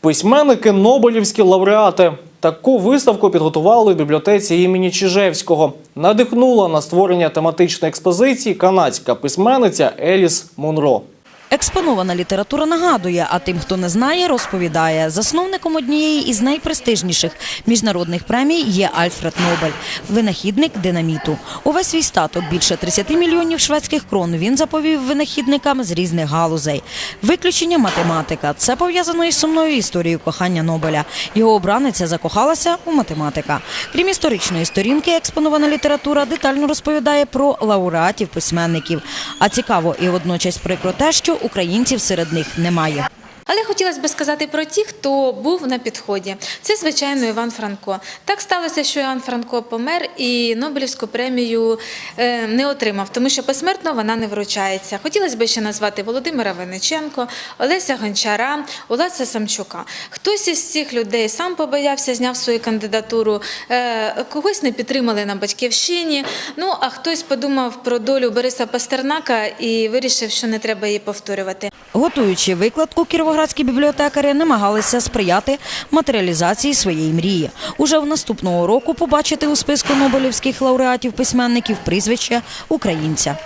Письменники Нобелівські лауреати. Таку виставку підготували в бібліотеці імені Чижевського. Надихнула на створення тематичної експозиції канадська письменниця Еліс Монро. Експонована література нагадує, а тим, хто не знає, розповідає. Засновником однієї із найпрестижніших міжнародних премій є Альфред Нобель, винахідник динаміту. Увесь свій статок більше 30 мільйонів шведських крон він заповів винахідникам з різних галузей. Виключення математика. Це пов'язано із сумною історією кохання Нобеля. Його обраниця закохалася у математика. Крім історичної сторінки, експонована література детально розповідає про лауреатів письменників. А цікаво і водночас прикро те, що українців серед них немає. Але хотілося б сказати про ті, хто був на підході. Це, звичайно, Іван Франко. Так сталося, що Іван Франко помер і Нобелівську премію е, не отримав, тому що посмертно вона не вручається. Хотілося б ще назвати Володимира Винниченко, Олеся Гончара, Олеся Самчука. Хтось із цих людей сам побоявся, зняв свою кандидатуру, е, когось не підтримали на батьківщині. Ну а хтось подумав про долю Бориса Пастернака і вирішив, що не треба її повторювати. Готуючи викладку, кіровоградські бібліотекарі намагалися сприяти матеріалізації своєї мрії. Уже в наступного року побачити у списку нобелівських лауреатів письменників прізвище українця.